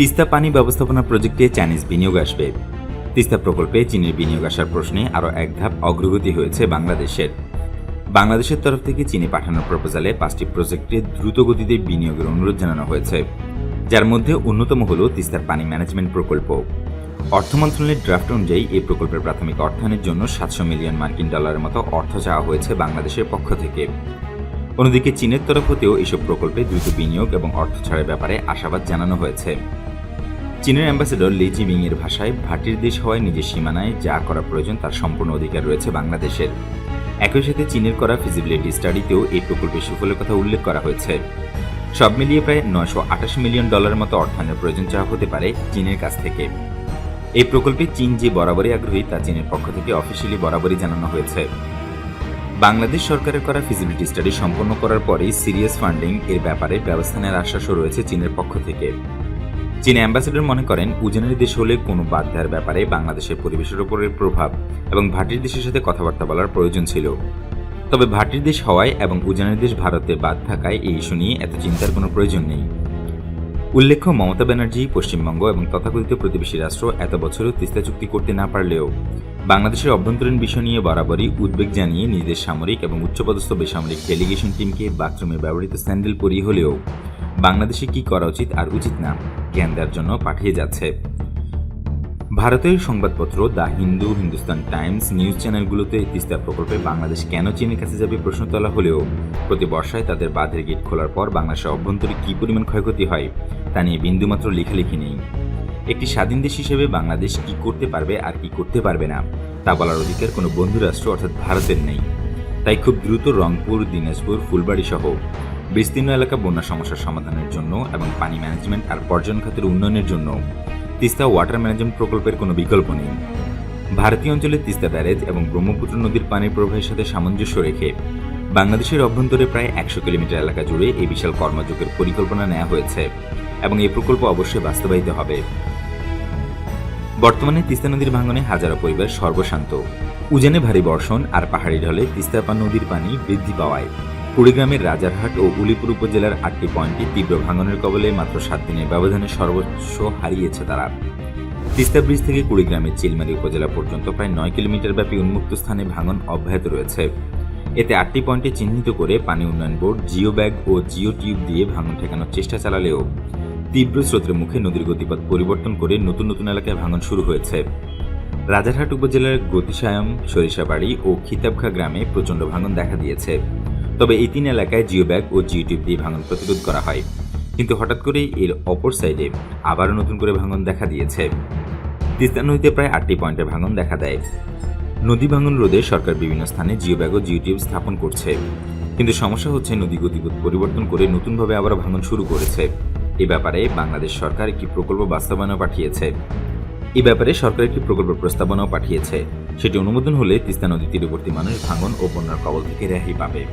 তিস্তা পানি ব্যবস্থাপনা প্রজেক্টে চাইনিজ বিনিয়োগ আসবে। তিস্তা প্রকল্পে চীনের বিনিয়োগ আসার প্রশ্নে আরও এক ধাপ অগ্রগতি হয়েছে বাংলাদেশের। বাংলাদেশের তরফ থেকে চীনে পাঠানোর প্রপোজালে পাঁচটি প্রজেক্টে দ্রুত গতিতে বিনিয়োগের অনুরোধ জানানো হয়েছে, যার মধ্যে অন্যতম হল তিস্তার পানি ম্যানেজমেন্ট প্রকল্প। অর্থ মন্ত্রণালয়ের ড্রাফট অনুযায়ী এই প্রকল্পের প্রাথমিক অর্থায়নের জন্য সাতশো মিলিয়ন মার্কিন ডলারের মতো অর্থ চাওয়া হয়েছে বাংলাদেশের পক্ষ থেকে। অন্যদিকে চীনের তরফ হতেও এসব প্রকল্পে দ্রুত বিনিয়োগ এবং অর্থ ছাড়ের ব্যাপারে আশাবাদ জানানো হয়েছে। চীনের অ্যাম্বাসেডর লি জিমিং এর ভাষায়, ভাটির দেশ হওয়ায় নিজের সীমানায় যা করা প্রয়োজন, তার সম্পূর্ণ অধিকার রয়েছে বাংলাদেশের। একই সাথে চীনের করা ফিজিবিলিটি স্টাডিতেও এই প্রকল্পের সুফলের কথা উল্লেখ করা হয়েছে। সব মিলিয়ে প্রায় নয়শো আঠাশ মিলিয়ন ডলারের মতো অর্থায়নের প্রয়োজন চাওয়া হতে পারে চীনের কাছ থেকে। এই প্রকল্পে চীন যে বরাবরই আগ্রহী, তা চীনের পক্ষ থেকে অফিসিয়ালি বরাবরই জানানো হয়েছে। বাংলাদেশ সরকারের করা ফিজিবিলিটি স্টাডি সম্পন্ন করার পরেই সিরিয়াস ফান্ডিং এর ব্যাপারে ব্যবস্থা নেওয়ার আশ্বাসও রয়েছে চীনের পক্ষ থেকে। চীন অ্যাম্বাসেডর মনে করেন, উজানের দেশ হলে কোনো বাদ দেওয়ার ব্যাপারে বাংলাদেশের পরিবেশের উপরের প্রভাব এবং ভাটির দেশের সাথে কথাবার্তা বলার প্রয়োজন ছিল। তবে ভাটির দেশ হওয়ায় এবং উজানের দেশ ভারতে বাদ থাকায় এই ইস্যু নিয়ে এত চিন্তার কোনো প্রয়োজন নেই। উল্লেখ্য, মমতা ব্যানার্জি, পশ্চিমবঙ্গ এবং তথাকথিত প্রতিবেশী রাষ্ট্র এত বছরও তিস্তা চুক্তি করতে না পারলেও বাংলাদেশের অভ্যন্তরীণ বিষয় নিয়ে বরাবরই উদ্বেগ জানিয়ে নিজেদের সামরিক এবং উচ্চপদস্থ বেসামরিক ডেলিগেশন টিমকে বাথরুমে ব্যবহৃত স্যান্ডেল পরিয়ে হলেও বাংলাদেশে কি করা উচিত আর উচিত না জ্ঞান দেওয়ার জন্য পাঠিয়ে যাচ্ছে। ভারতের সংবাদপত্র the Hindu Hindustan Times news চ্যানেলগুলোতে Teesta প্রকল্পে বাংলাদেশ কেন চীনের কাছে যাবে প্রশ্ন তোলা হলেও প্রতি বর্ষায় তাদের বাঁধের গেট খোলার পর বাংলাদেশের অভ্যন্তরে কী পরিমাণ ক্ষয়ক্ষতি হয় তা নিয়ে বিন্দুমাত্র লেখালেখি নেই। একটি স্বাধীন দেশ হিসেবে বাংলাদেশ কি করতে পারবে আর কি করতে পারবে না তা বলার অধিকার কোনো বন্ধুরাষ্ট্র অর্থাৎ ভারতের নেই। তাই খুব দ্রুত রংপুর, দিনাজপুর ফুলবাড়ি সহ বিস্তীর্ণ এলাকা বন্যা সমস্যার সমাধানের জন্য এবং পানি ম্যানেজমেন্ট আর পর্যটন খাতের উন্নয়নের জন্য তিস্তা ওয়াটার ম্যানেজমেন্ট প্রকল্পের কোনো বিকল্প নেই। ভারতীয় অঞ্চলে তিস্তা ব্যারেজ এবং ব্রহ্মপুত্র নদীর পানির প্রবাহের সাথে সামঞ্জস্য রেখে বাংলাদেশের অভ্যন্তরে প্রায় একশো কিলোমিটার এলাকা জুড়ে এই বিশাল কর্মযোগের পরিকল্পনা নেওয়া হয়েছে এবং এই প্রকল্প অবশ্যই বাস্তবায়িত হবে। বর্তমানে তিস্তা নদীর ভাঙনে হাজারো পরিবার সর্বশান্ত। উজানে ভারী বর্ষণ আর পাহাড়ি ঢলে তিস্তাপা নদীর পানি বৃদ্ধি পাওয়ায় কুড়িগ্রামের রাজারহাট ও উলিপুর উপজেলার আটটি পয়েন্টে তীব্র ভাঙনের কবলে মাত্র সাত দিনের ব্যবধানে সর্বোচ্চ হারিয়েছে তারা। তিস্তা ব্রিজ থেকে কুড়িগ্রামের চিলমারি উপজেলা পর্যন্ত প্রায় নয় কিলোমিটার ব্যাপী উন্মুক্ত স্থানে ভাঙন অব্যাহত রয়েছে। এতে আটটি পয়েন্টে চিহ্নিত করে পানি উন্নয়ন বোর্ড, জিও ব্যাগ ও জিও টিউব দিয়ে ভাঙন ঠেকানোর চেষ্টা চালালেও তীব্র স্রোতের মুখে নদীর গতিপথ পরিবর্তন করে নতুন নতুন এলাকায় ভাঙন শুরু হয়েছে। রাজারহাট উপজেলার গতিসায়ম সরিষাবাড়ি ও খিতাবখা গ্রামে প্রচণ্ড ভাঙন দেখা দিয়েছে। তবে এই তিন এলাকায় জিও ব্যাগ ও জিও টিউব দিয়ে ভাঙন প্রতিরোধ করা হয়। কিন্তু হঠাৎ করেই এর অপর সাইডে আবারও নতুন করে ভাঙন দেখা দিয়েছে। তিস্তা নদীতে প্রায় আটটি পয়েন্টে ভাঙন দেখা দেয়। নদী ভাঙন রোধে সরকার বিভিন্ন স্থানে জিও ব্যাগ ও জিও টিউব স্থাপন করছে। কিন্তু সমস্যা হচ্ছে নদী গতিপথ পরিবর্তন করে নতুনভাবে আবারও ভাঙন শুরু করেছে। এ ব্যাপারে বাংলাদেশ সরকার একটি প্রকল্প বাস্তবায়নও পাঠিয়েছে। এ ব্যাপারে সরকার একটি প্রকল্প প্রস্তাবনাও পাঠিয়েছে। সেটি অনুমোদন হলে তিস্তা নদী তীরবর্তী মানুষ ভাঙন ও বন্যার কবল থেকে রেহাই পাবে।